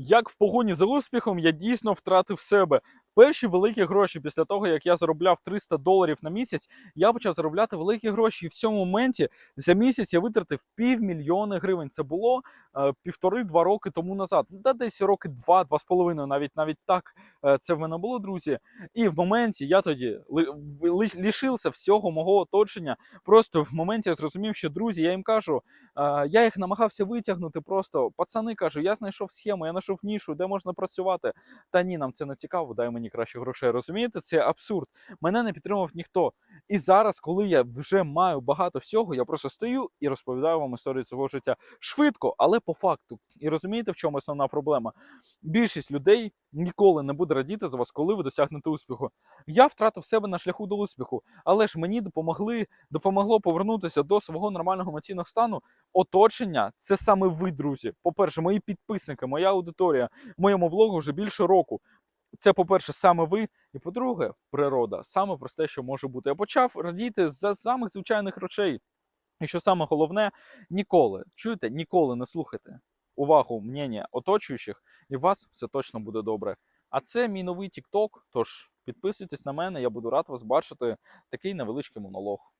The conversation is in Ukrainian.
як в погоні за успіхом я дійсно втратив себе. Перші великі гроші після того, як я заробляв 300 доларів на місяць, я почав заробляти великі гроші. І в цьому моменті за місяць я витратив півмільйони гривень. Це було е, півтори-два роки тому назад. Ну, та десь роки два, два з половиною, навіть навіть так е, це в мене було, друзі. І в моменті я тоді лишився всього мого оточення. Просто в моменті я зрозумів, що друзі, я їм кажу, е, я їх намагався витягнути. Просто пацани кажу, я знайшов схему, я знайшов нішу, де можна працювати. Та ні, нам це не цікаво, дай мені краще грошей. Розумієте, це абсурд. Мене не підтримав ніхто. І зараз, коли я вже маю багато всього, я просто стою і розповідаю вам історію свого життя швидко, але по факту. І розумієте, в чому основна проблема? Більшість людей ніколи не буде радіти за вас, коли ви досягнете успіху. Я втратив себе на шляху до успіху, але ж мені допомогли, допомогло повернутися до свого нормального емоційного стану. Оточення це саме ви, друзі. По-перше, мої підписники, моя аудиторія, моєму блогу вже більше року. Це, по-перше, саме ви, і по-друге, природа, саме просте, що може бути. Я почав радіти за самих звичайних речей. І що саме головне, ніколи, чуєте, ніколи не слухайте увагу мнення оточуючих, і у вас все точно буде добре. А це мій новий TikTok, тож підписуйтесь на мене, я буду рад вас бачити. Такий невеличкий монолог.